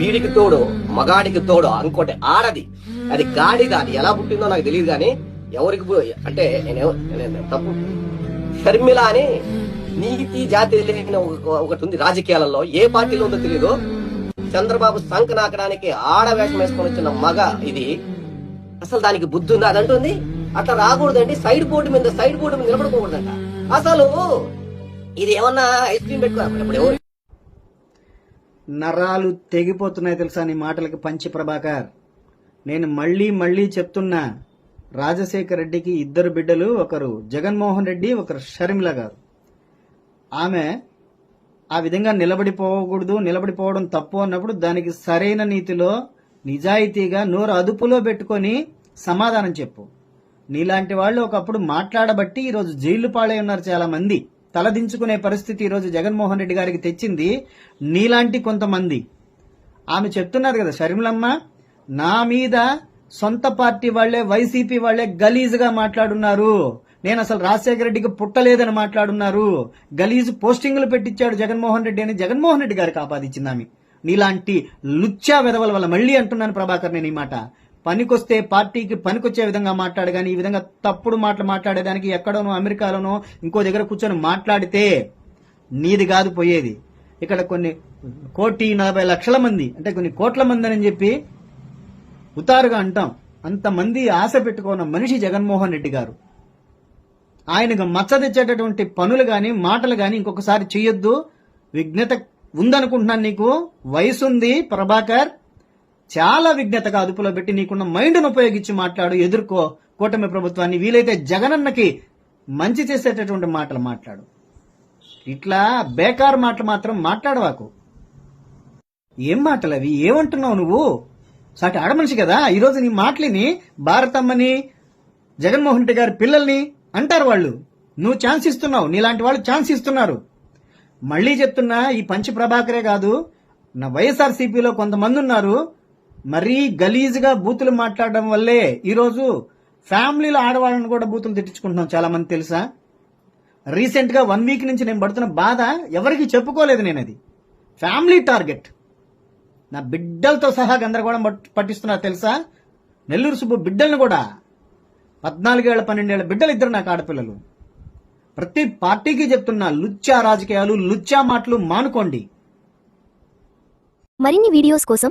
వీడికి తోడు మగాడికి తోడు ఇంకోటి ఆడది. అది గాడిద అది ఎలా పుట్టిందో నాకు తెలియదు కానీ ఎవరికి అంటే నేను తప్పు. షర్మిల అని నీతి జాతి లేని ఒకటి ఉంది రాజకీయాలలో. ఏ పార్టీలో ఉందో తెలియదు చంద్రబాబు సంక నాకడానికి ఆడ వేషం వేసుకొని వచ్చిన మగ ఇది. అసలు దానికి బుద్ధి ఉందా? అది అంటుంది. అట్లా రాకూడదండి. సైడ్ బోర్డు మీద సైడ్ బోర్డు మీద నిలబడుకోకూడదంట. అసలు ఇది ఏమన్నా ఐస్ క్రీమ్ పెట్టుకో ఇప్పుడు ఎవరు నరాలు తెగిపోతున్నాయి తెలుసా నీ మాటలకి పంచి ప్రభాకర్? నేను మళ్ళీ మళ్ళీ చెప్తున్నా రాజశేఖర రెడ్డికి ఇద్దరు బిడ్డలు ఒకరు జగన్మోహన్ రెడ్డి ఒకరు షర్మిల గారు. ఆమె ఆ విధంగా నిలబడిపోకూడదు నిలబడిపోవడం తప్పు అన్నప్పుడు దానికి సరైన నీతిలో నిజాయితీగా నోరు అదుపులో పెట్టుకొని సమాధానం చెప్పు. నీలాంటి వాళ్ళు ఒకప్పుడు మాట్లాడబట్టి ఈరోజు జైలు పాలై ఉన్నారు చాలా మంది తలదించుకునే పరిస్థితి ఈరోజు జగన్మోహన్ రెడ్డి గారికి తెచ్చింది నీలాంటి కొంతమంది. ఆమె చెప్తున్నారు కదా షర్మిలమ్మ నా మీద సొంత పార్టీ వాళ్ళే వైసీపీ వాళ్ళే గలీజుగా మాట్లాడున్నారు. నేను అసలు రాజశేఖర రెడ్డికి పుట్టలేదని మాట్లాడున్నారు. గలీజు పోస్టింగులు పెట్టించాడు జగన్మోహన్ రెడ్డి అని జగన్మోహన్ రెడ్డి గారికి ఆపాదించింది ఆమె. నీలాంటి లుచ్చా వెదవల వల్ల మళ్ళీ అంటున్నాను ప్రభాకర్ నేను ఈ మాట. పనికొస్తే పార్టీకి పనికొచ్చే విధంగా మాట్లాడు కానీ ఈ విధంగా తప్పుడు మాటలు మాట్లాడేదానికి ఎక్కడోనో అమెరికాలోనో ఇంకో దగ్గర కూర్చొని మాట్లాడితే నీది కాదు పోయేది. ఇక్కడ కొన్ని కోటి నలభై లక్షల మంది అంటే కొన్ని కోట్ల మంది అని చెప్పి ఉతారుగా అంటాం. అంతమంది ఆశ పెట్టుకున్న మనిషి జగన్మోహన్ రెడ్డి గారు. ఆయనకు మచ్చ తెచ్చేటటువంటి పనులు కానీ మాటలు కానీ ఇంకొకసారి చెయ్యొద్దు. విఘ్నత ఉందనుకుంటున్నాను నీకు. వయసుంది ప్రభాకర్. చాలా విఘ్నతగా అదుపులో పెట్టి నీకున్న మైండ్ను ఉపయోగించి మాట్లాడు ఎదుర్కో. కూటమి ప్రభుత్వాన్ని వీలైతే జగనన్నకి మంచి చేసేటటువంటి మాటలు మాట్లాడు. ఇట్లా బేకార్ మాటలు మాత్రం మాట్లాడవాకు. ఏం మాటలు అవి ఏమంటున్నావు నువ్వు? సాటి ఆడమనిషి కదా. ఈరోజు నీ మాటలిని భారతమ్మని జగన్మోహన్ రెడ్డి గారి పిల్లల్ని అంటారు వాళ్ళు. నువ్వు ఛాన్స్ ఇస్తున్నావు. నీలాంటి వాళ్ళు ఛాన్స్ ఇస్తున్నారు. మళ్ళీ చెప్తున్నా ఈ పంచి ప్రభాకరే కాదు నా వైఎస్ఆర్సీపీలో కొంతమంది ఉన్నారు. మరీ గలీజ్గా బూతులు మాట్లాడడం వల్లే ఈరోజు ఫ్యామిలీలో ఆడవాళ్ళని కూడా బూతులు తిట్టించుకుంటున్నాం చాలా మంది తెలుసా? రీసెంట్గా వన్ వీక్ నుంచి నేను పడుతున్న బాధ ఎవరికి చెప్పుకోలేదు నేను అది ఫ్యామిలీ టార్గెట్. నా బిడ్డలతో సహా గందరగోళం పట్టిస్తున్నారు తెలుసా? నెల్లూరు సుబ్బు బిడ్డలను కూడా. పద్నాలుగేళ్ళ పన్నెండేళ్ళ బిడ్డలు ఇద్దరు నాకు ఆడపిల్లలు. ప్రతి పార్టీకి చెప్తున్నా లుచ్చా రాజకీయాలు లుచ్చా మాటలు మానుకోండి. మరిన్ని వీడియోస్ కోసం